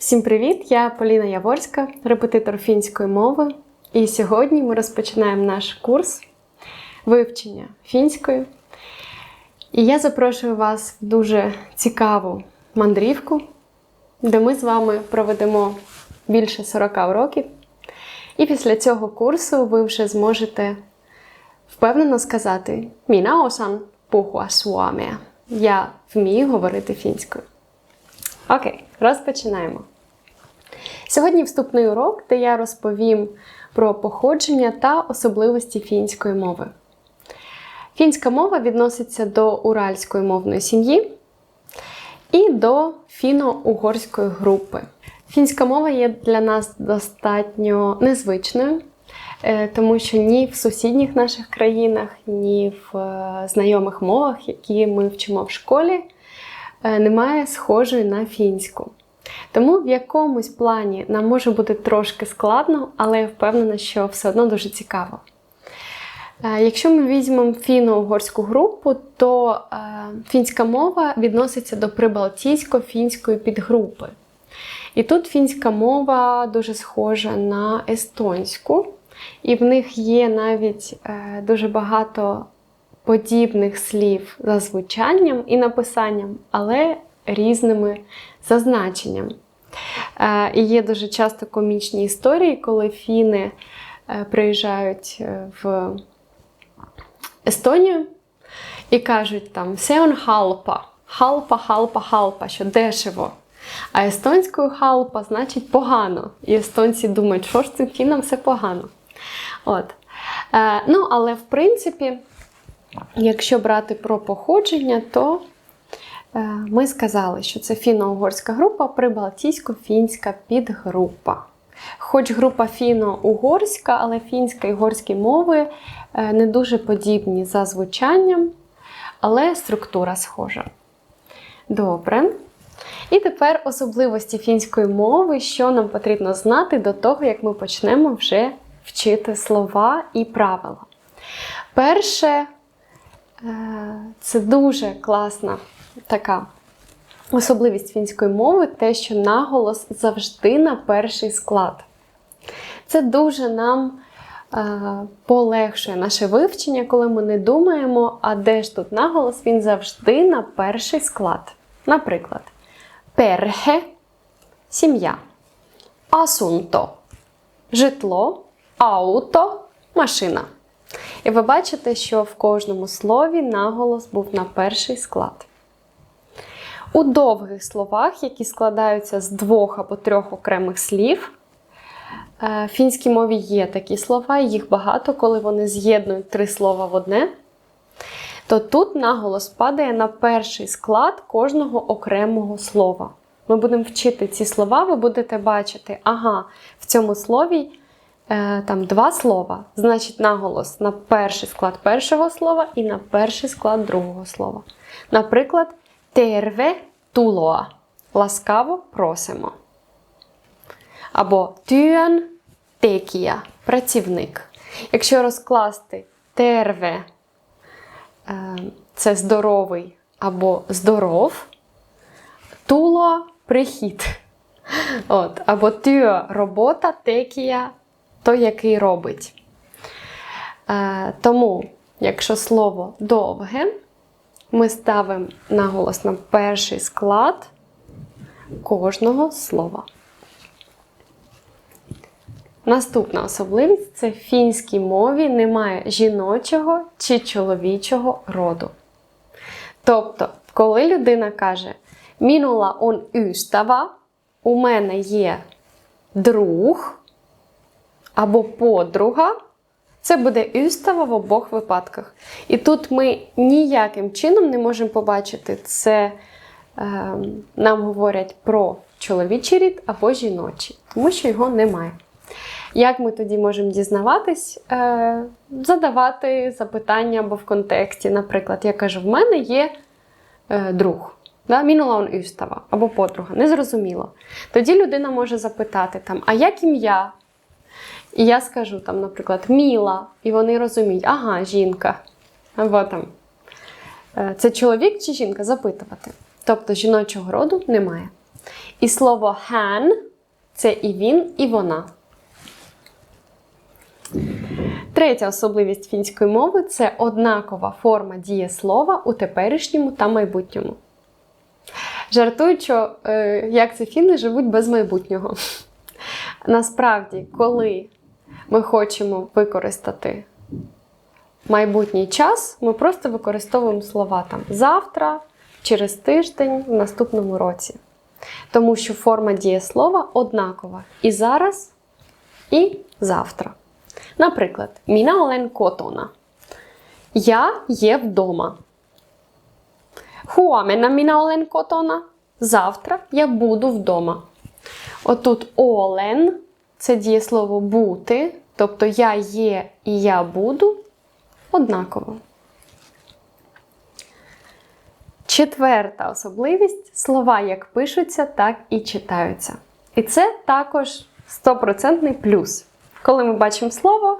Всім привіт! Я Поліна Яворська, репетитор фінської мови. І сьогодні ми розпочинаємо наш курс вивчення фінської. І я запрошую вас в дуже цікаву мандрівку, де ми з вами проведемо більше 40 уроків. І після цього курсу ви вже зможете впевнено сказати Міна осан пухуа суаме. Я вмію говорити фінською. Окей, розпочинаємо. Сьогодні вступний урок, де я розповім про походження та особливості фінської мови. Фінська мова відноситься до уральської мовної сім'ї і до фіно-угорської групи. Фінська мова є для нас достатньо незвичною, е, тому що ні в сусідніх наших країнах, ні в е, знайомих мовах, які ми вчимо в школі, е, немає схожої на фінську. Тому в якомусь плані нам може бути трошки складно, але я впевнена, що все одно дуже цікаво. Е, Якщо ми візьмемо фіно-угорську групу, то е, фінська мова відноситься до прибалтійсько-фінської підгрупи. І тут фінська мова дуже схожа на естонську, і в них є навіть е, дуже багато подібних слів за звучанням і написанням, але різними за значенням. Е, І є дуже часто комічні історії, коли фіни е, приїжджають е, в Естонію і кажуть там «Сеон халпа, халпа, халпа, халпа, що дешево. А естонською халпа значить погано. І естонці думають, що ж цим фінам все погано. От. Ну, але в принципі, якщо брати про походження, то ми сказали, що це фіно-угорська група, прибалтійсько-фінська підгрупа. Хоч група фіно-угорська, але фінська і угорські мови е, не дуже подібні за звучанням, але структура схожа. Добре. І тепер особливості фінської мови, що нам потрібно знати до того, як ми почнемо вже вчити слова і правила. Перше, е, це дуже класна така особливість фінської мови, те, що наголос завжди на перший склад. Це дуже нам е, полегшує наше вивчення, коли ми не думаємо, а де ж тут наголос, він завжди на перший склад. Наприклад, перхе сім'я, асунто житло, ауто машина. І ви бачите, що в кожному слові наголос був на перший склад. У довгих словах, які складаються з двох або трьох окремих слів, е, в фінській мові є такі слова, їх багато, коли вони з'єднують три слова в одне, то тут наголос падає на перший склад кожного окремого слова. Ми будемо вчити ці слова, ви будете бачити, ага, в цьому слові е, там два слова, значить наголос на перший склад першого слова і на перший склад другого слова. Наприклад, терве тулоа. Ласкаво просимо. Або тюан текія працівник. Якщо розкласти терве е, це здоровий або здоров, туло прихід. От, Або тюа робота, текія той, який робить. Е, тому, якщо слово довге, ми ставимо наголос на перший склад кожного слова. Наступна особливість це в фінській мові немає жіночого чи чоловічого роду. Тобто, коли людина каже Мінула он устава, у мене є друг або подруга, це буде устава в обох випадках. І тут ми ніяким чином не можемо побачити, це е, нам говорять про чоловічий рід або жіночий, тому що його немає. Як ми тоді можемо дізнаватись, е, задавати запитання або в контексті. Наприклад, я кажу: в мене є е, друг. Мінула он устава або подруга, незрозуміло. Тоді людина може запитати, там, а як ім'я? І я скажу, там, наприклад, Міла, і вони розуміють, ага, жінка. Або там, е, це чоловік чи жінка запитувати. Тобто жіночого роду немає. І слово hän це і він, і вона. Третя особливість фінської мови це однакова форма дієслова у теперішньому та майбутньому. Жартують, що е, як це фіни живуть без майбутнього. Насправді, коли ми хочемо використати майбутній час, ми просто використовуємо слова там завтра, через тиждень, в наступному році. Тому що форма дієслова однакова і зараз, і завтра. Наприклад, міна олен котона. Я є вдома. Хуаменна міна олен котона. Завтра я буду вдома. Отут олен це дієслово бути, тобто я є і я буду однаково. Четверта особливість слова як пишуться, так і читаються. І це також стопроцентний плюс. Коли ми бачимо слово,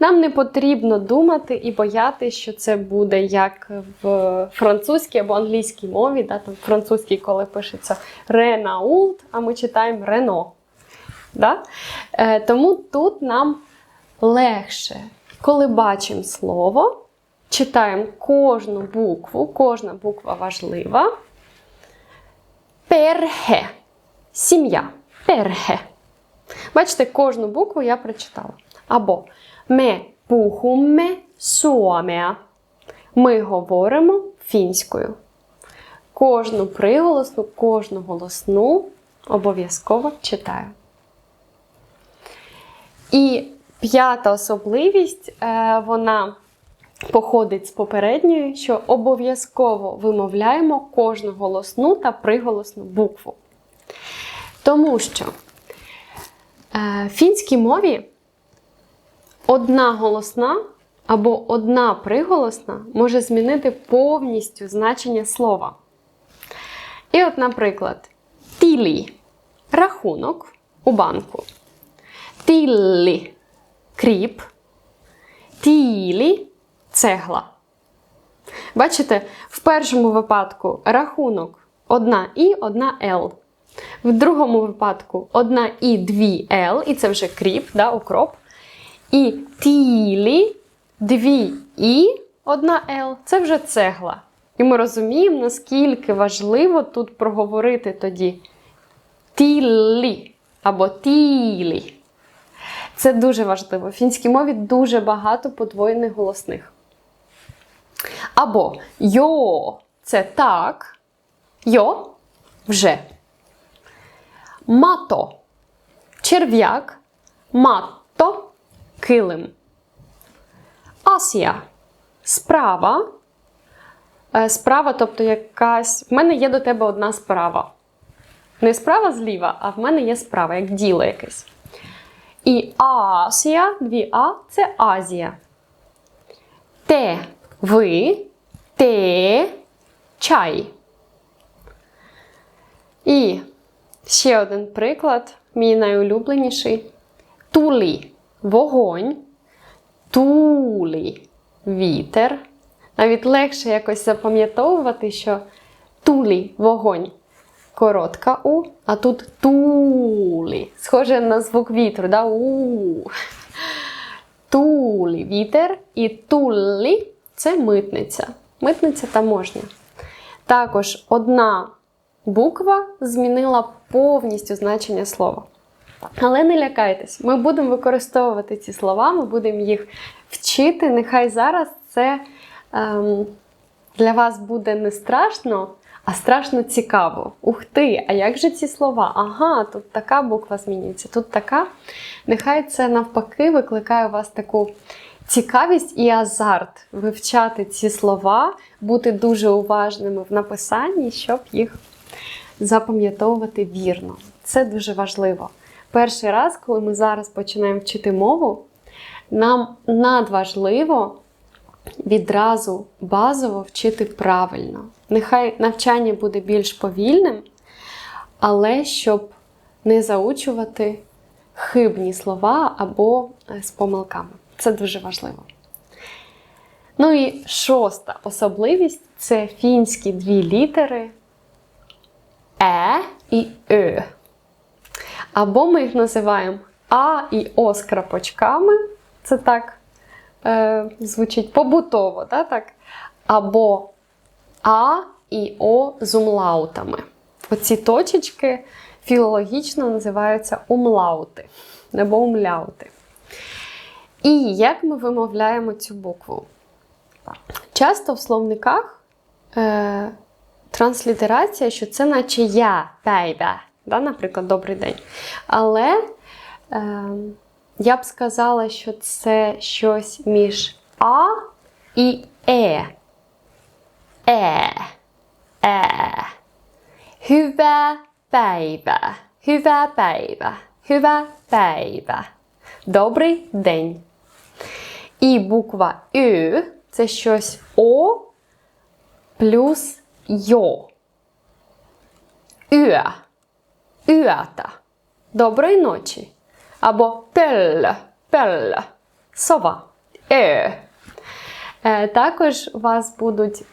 нам не потрібно думати і боятися, що це буде як в французькій або англійській мові. Да? Там в французькій, коли пишеться Ренаулт, а ми читаємо Рено. Да? Е, тому тут нам легше, коли бачимо слово, читаємо кожну букву, кожна буква важлива. Перхе. Сім'я. Перхе. Бачите, кожну букву я прочитала. Або ме пухуме суомеа. Ми говоримо фінською. Кожну приголосну, кожну голосну обов'язково читаю. І п'ята особливість, е, вона походить з попередньої, що обов'язково вимовляємо кожну голосну та приголосну букву. Тому що е, в фінській мові одна голосна або одна приголосна може змінити повністю значення слова. І от, наприклад, тілі рахунок у банку. Тіллі кріп, тілі цегла. Бачите, в першому випадку рахунок одна І, одна Л. В другому випадку одна І, дві Л, і це вже кріп, да, укроп. І тілі, дві І, одна Л це вже цегла. І ми розуміємо, наскільки важливо тут проговорити тоді тілі або тілі. Це дуже важливо. В фінській мові дуже багато подвоєних голосних. Або йо це так, йо вже. Мато черв'як, матто килим. Асія справа. Е, Справа, тобто якась. В мене є до тебе одна справа. Не справа зліва, а в мене є справа, як діло якесь. І Асія, дві А це Азія. Те ви, те чай. І ще один приклад, мій найулюбленіший. Тулі вогонь, тулі вітер. Навіть легше якось запам'ятовувати, що тулі вогонь коротка У, а тут тулі. Схоже на звук вітру, да? У. Тулі вітер і тулі це митниця. Митниця таможня. Також одна буква змінила повністю значення слова. Але не лякайтесь, ми будемо використовувати ці слова, ми будемо їх вчити. Нехай зараз це ем, для вас буде не страшно, а страшно цікаво. Ух ти! А як же ці слова? Ага, тут така буква змінюється, тут така. Нехай це навпаки викликає у вас таку цікавість і азарт вивчати ці слова, бути дуже уважними в написанні, щоб їх запам'ятовувати вірно. Це дуже важливо. Перший раз, коли ми зараз починаємо вчити мову, нам надважливо відразу базово вчити правильно. Нехай навчання буде більш повільним, але щоб не заучувати хибні слова або е, з помилками. Це дуже важливо. Ну і шоста особливість це фінські дві літери Е і Ö. Або ми їх називаємо А і О з крапочками. Це так е, звучить побутово, да, так? або А і О з умлаутами. Оці точечки філологічно називаються умлаути або умляути. І як ми вимовляємо цю букву? Часто в словниках е, транслітерація, що це наче я, бейбе, да, наприклад, добрий день. Але е, я б сказала, що це щось між А і Е. Е. Е. Hyvä päivä. Hyvä päivä. Hyvä päivä. Добрий день. І буква Ю це щось О плюс Йо. Yö. Yötä. Доброї ночі. Або пель. Пель. Сова. Е. Е, Також у вас будуть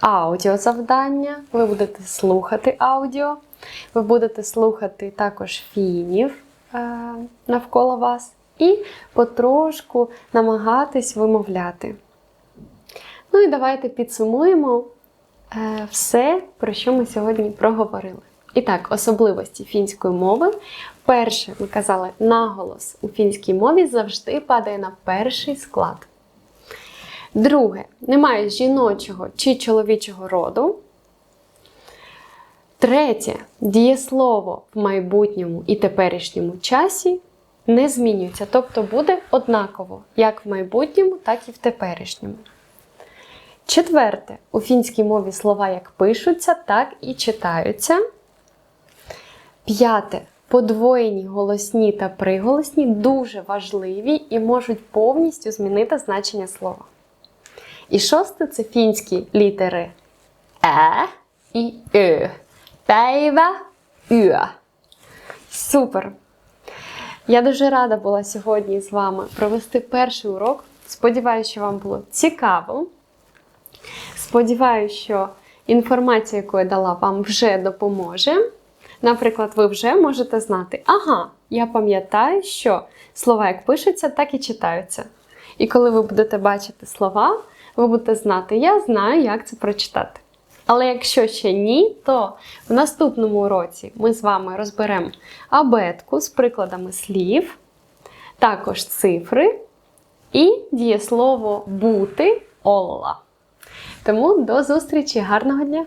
аудіозавдання. Ви будете слухати аудіо. Ви будете слухати також фінів е, навколо вас і потрошку намагатись вимовляти. Ну і давайте підсумуємо е, все, про що ми сьогодні проговорили. І так, особливості фінської мови. Перше, ми казали, наголос у фінській мові завжди падає на перший склад. Друге, немає жіночого чи чоловічого роду. Третє, дієслово в майбутньому і теперішньому часі не змінюється, тобто буде однаково як в майбутньому, так і в теперішньому. Четверте, у фінській мові слова як пишуться, так і читаються. П'яте. Подвоєні голосні та приголосні дуже важливі і можуть повністю змінити значення слова. І шосте це фінські літери Е і Ö. Päivä, yö. Супер! Я дуже рада була сьогодні з вами провести перший урок. Сподіваюся, що вам було цікаво. Сподіваюся, що інформація, яку я дала, вам вже допоможе. Наприклад, ви вже можете знати, ага, я пам'ятаю, що слова як пишуться, так і читаються. І коли ви будете бачити слова, ви будете знати, я знаю, як це прочитати. Але якщо ще ні, то в наступному уроці ми з вами розберемо абетку з прикладами слів, також цифри і дієслово бути олла. Тому до зустрічі, гарного дня!